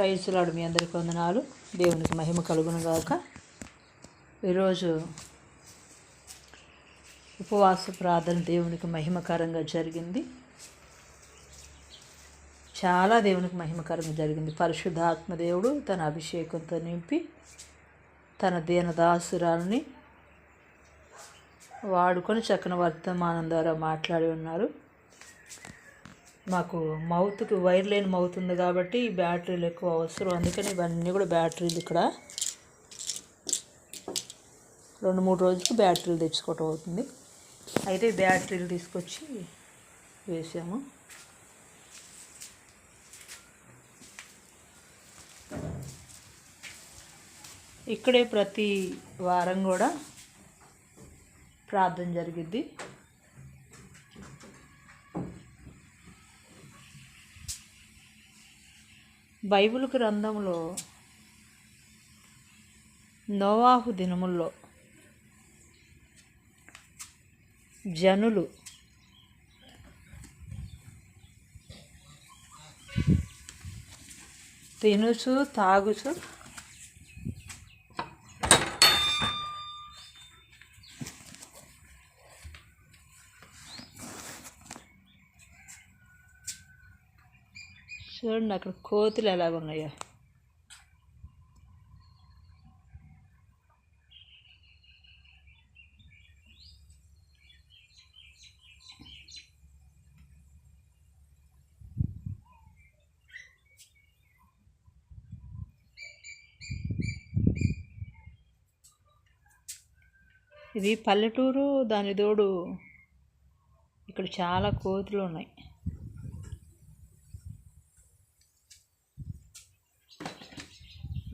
క్రైస్తులాడు మీ అందరికి వందనాలు. దేవునికి మహిమ కలుగును గాక. ఈరోజు ఉపవాస ప్రార్థన దేవునికి మహిమకరంగా జరిగింది. చాలా దేవునికి మహిమకరంగా జరిగింది. పరిశుద్ధాత్మ దేవుడు తన అభిషేకంతో నింపి తన దీనదాసురాలని వాడుకొని చక్కని వర్తమానం ద్వారా మాట్లాడి ఉన్నారు. మాకు మౌత్కి వైర్ లేని మౌత్ ఉంది కాబట్టి బ్యాటరీలు ఎక్కువ అవసరం. అందుకని ఇవన్నీ కూడా బ్యాటరీలు ఇక్కడ రెండు మూడు రోజులకు బ్యాటరీలు తెచ్చుకోవటం అవుతుంది. అయితే బ్యాటరీలు తీసుకొచ్చి వేసాము. ఇక్కడే ప్రతి వారం కూడా ప్రార్థన జరిగిద్ది. బైబిల్ గ్రంథంలో నోవాహు దినముల్లో జనులు తినుచు తాగుచు చూడండి అక్కడ కోతులు ఎలాగున్నాయో ఇది పల్లెటూరు దాని తోడు ఇక్కడ చాలా కోతులు ఉన్నాయి.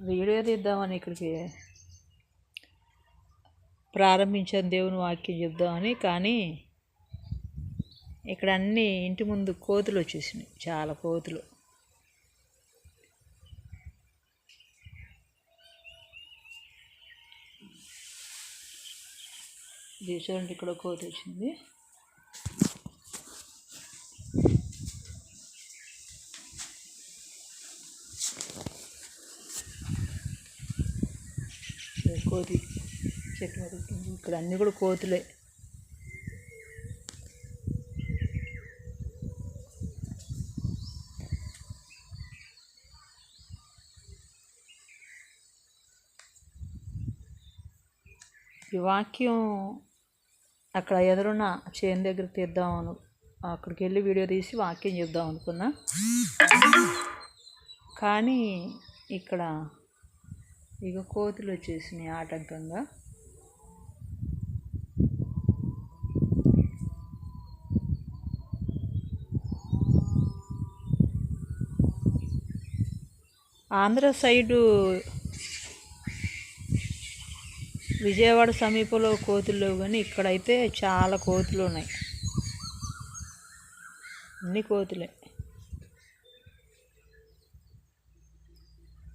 వీడియో తీద్దామని ఇక్కడికి ప్రారంభించాను దేవుని వాక్యం చెప్దామని కానీ ఇక్కడ అన్ని ఇంటి ముందు కోతులు వచ్చేసినాయి చాలా కోతులు. చూడండి ఇక్కడ కోతి వచ్చింది ఇక్కడ కోతి చెట్టు మీద ఇక్కడ అన్నీ కూడా కోతులే. ఈ వాక్యం అక్కడ ఎదురున్న చేను దగ్గర తీద్దామను. అక్కడికి వెళ్ళి వీడియో తీసి వాక్యం చెప్దాం అనుకున్నా. కానీ ఇక్కడ ఇక కోతులు వచ్చేసినాయి ఆటంకంగా. ఆంధ్ర సైడు విజయవాడ సమీపంలో కోతులు లేవు కానీ ఇక్కడైతే చాలా కోతులు ఉన్నాయి. అన్ని కోతులే.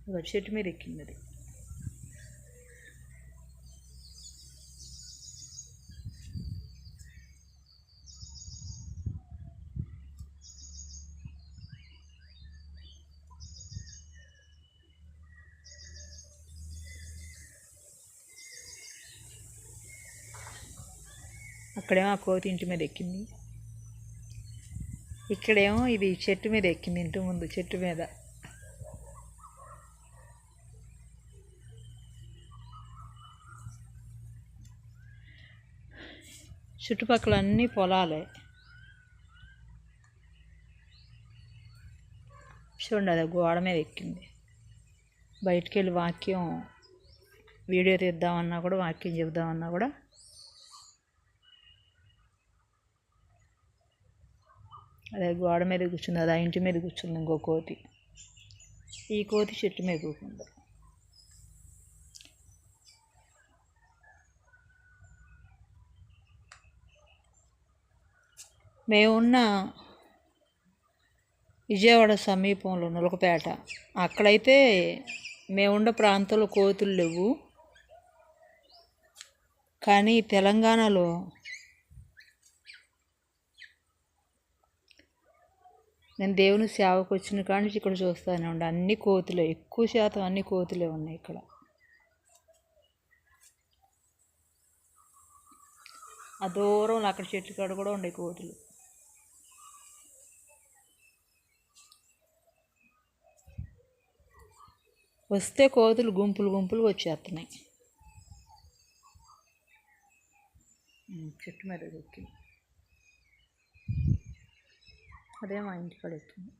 ఒక చెట్టు మీద ఎక్కింది అది. అక్కడేమో ఆ కోతి ఇంటి మీద ఎక్కింది. ఇక్కడేమో ఇది చెట్టు మీద ఎక్కింది ఇంటి ముందు చెట్టు మీద. చుట్టుపక్కల అన్ని పొలాలే. చూడండి అది గోడ మీద ఎక్కింది. బయటికి వెళ్ళి వాక్యం వీడియో తీద్దామన్నా కూడా వాక్యం చెబుదామన్నా కూడా అదే గోడ మీద కూర్చుంది అది ఆ ఇంటి మీద కూర్చుంది ఇంకో కోతి. ఈ కోతి చెట్టు మీద కూకుంది మేమున్న విజయవాడ సమీపంలో నులకపేట అక్కడైతే మేమున్న ప్రాంతంలో కోతులు లేవు. కానీ తెలంగాణలో నేను దేవుని సేవకు వచ్చిన కాడి నుంచి ఇక్కడ చూస్తానే ఉండే. అన్ని కోతులే ఎక్కువ శాతం అన్ని కోతులే ఉన్నాయి ఇక్కడ. ఆ దూరంలో అక్కడ చెట్టు కాడ కూడా ఉండే కోతులు. వస్తే కోతులు గుంపులు గుంపులు వచ్చేస్తున్నాయి. చెట్టు మీద దొక్కింది అదే మా ఇంటికాడ ఎక్కింది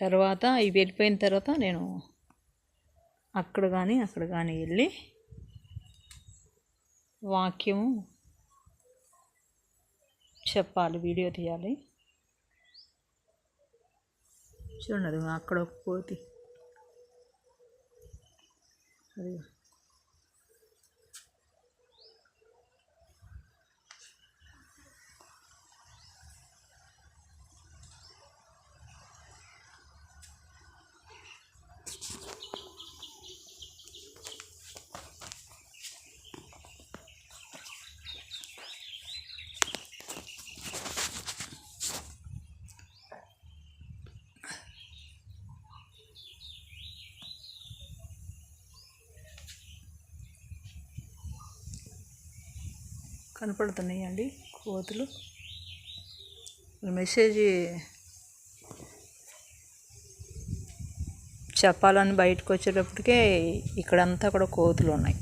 తర్వాత ఇవి వెళ్ళిపోయిన తర్వాత నేను అక్కడ కానీ అక్కడ కానీ వెళ్ళి వాక్యము చెప్పాలి వీడియో తీయాలి. చూడండి అక్కడ ఒక కోతి అది కనపడుతున్నాయండి కోతులు. మెసేజ్ చెప్పాలని బయటకు వచ్చేటప్పటికే ఇక్కడంతా కూడా కోతులు ఉన్నాయి